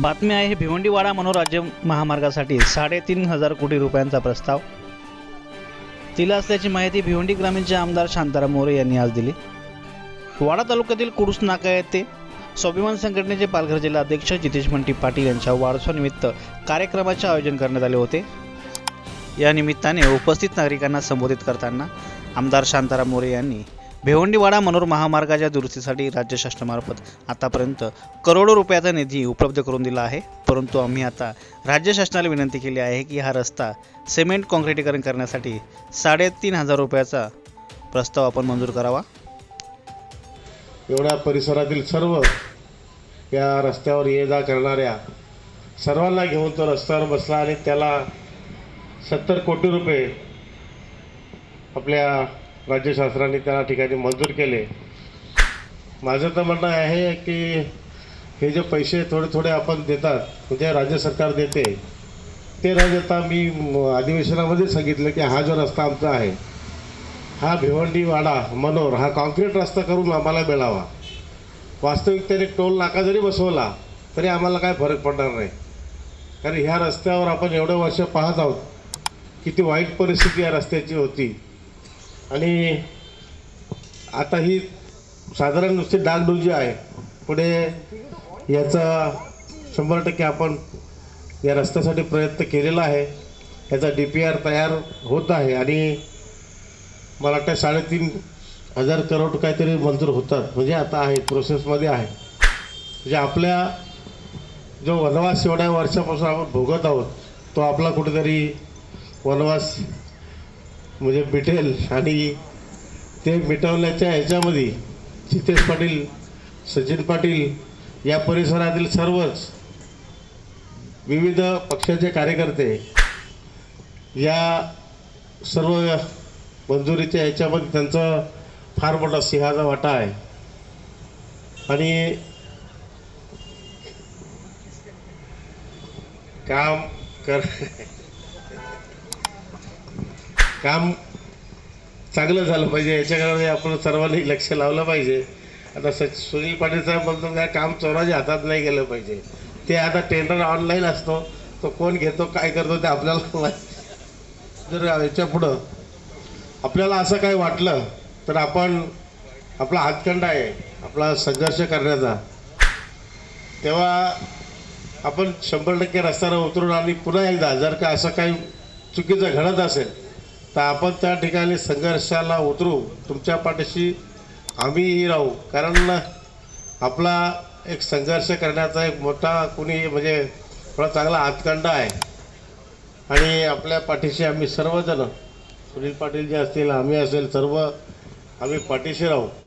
बातमी आहे भिवंडीवाडा मनोराज्य महामार्गासाठी साडेतीन हजार कोटी रुपयांचा प्रस्ताव. दिला असल्याची माहिती भिवंडी ग्रामीणचे आमदार शांताराम मोरे यांनी आज दिली. वाडा तालुक्यातील कुडूस नाका येथे स्वाभिमान संघटनेचे पालघर जिल्हा अध्यक्ष जितेश मंटी पाटील यांच्या वाढदिवसानिमित्त कार्यक्रमाचे आयोजन करण्यात आले होते. या निमित्ताने उपस्थित नागरिकांना संबोधित करताना आमदार शांताराम मोरे यांनी भिवंडीवाडा मनोर महामार्गाच्या दुरुस्तीसाठी राज्य शासनामार्फत आतापर्यंत करोडो रुपयाचा निधी उपलब्ध करून दिला आहे. परंतु आम्ही आता राज्य शासनाला विनंती केली आहे की हा रस्ता सिमेंट काँक्रिटीकरण करण्यासाठी साडेतीन हजार रुपयाचा प्रस्ताव आपण मंजूर करावा. एवढ्या परिसरातील सर्व या रस्त्यावर ये जा करणाऱ्या सर्वांना घेऊन तो रस्त्यावर बसला आणि त्याला सत्तर कोटी रुपये आपल्या राज्य शासनाने त्या ठिकाणी मंजूर केले. माझं तर म्हणणं आहे की हे जे पैसे थोडे थोडे आपण देतात म्हणजे राज्य सरकार देते ते न देता मी अधिवेशनामध्ये सांगितलं की हा जो रस्ता आमचा आहे हा भिवंडी वाडा मनोर हा कॉन्क्रीट रस्ता करून आम्हाला मिळावा. वास्तविकतेने टोल नाका जरी बसवला तरी आम्हाला काय फरक पडणार नाही. कारण ह्या रस्त्यावर आपण एवढं वर्ष पाहत आहोत किती वाईट परिस्थिती या रस्त्याची होती. आणि आता ही साधारण नुसती डागडुजी आहे पुढे याचा शंभर टक्के आपण या रस्त्यासाठी प्रयत्न केलेला आहे. याचा डी पी आर तयार होत आहे आणि मला वाटतं साडेतीन हजार करोड काहीतरी मंजूर होतात. म्हणजे आता आहे प्रोसेसमध्ये आहे. म्हणजे आपल्या जो वनवास एवढ्या वर्षापासून आपण भोगत आहोत तो आपला कुठेतरी वनवास म्हणजे मिटेल आणि ते मिटवण्याच्या ह्याच्यामध्ये जितेश पाटील सचिन पाटील या परिसरातील सर्वच विविध पक्षाचे कार्यकर्ते या सर्व मंजुरीच्या ह्याच्यामध्ये त्यांचा फार मोठा सिंहाचा वाटा आहे. आणि काम कर काम चांगलं झालं पाहिजे. याच्याकडे आपण सर्वांनी लक्ष लावलं पाहिजे. आता स सुनील पाटील साहेब काय काम चोराच्या हातात नाही गेलं पाहिजे. ते आता टेंडर ऑनलाईन असतो. तो कोण घेतो काय करतो ते आपल्याला जर याच्या पुढं आपल्याला असं काही वाटलं तर आपण आपला हातखंड आहे आपला संघर्ष करण्याचा. तेव्हा आपण शंभर टक्के रस्त्यावर उतरून आणि पुन्हा एकदा जर का असं काही चुकीचं घडत असेल तर आपण त्या ठिकाणी संघर्षाला उतरू. तुमच्या पाठीशी आम्हीही राहू. कारण आपला एक संघर्ष करण्याचा एक मोठा कुणी म्हणजे थोडा चांगला हातखंड आहे. आणि आपल्या पाठीशी आम्ही सर्वजण सुनील पाटील जे असतील आम्ही असेल सर्व आम्ही पाठीशी राहू.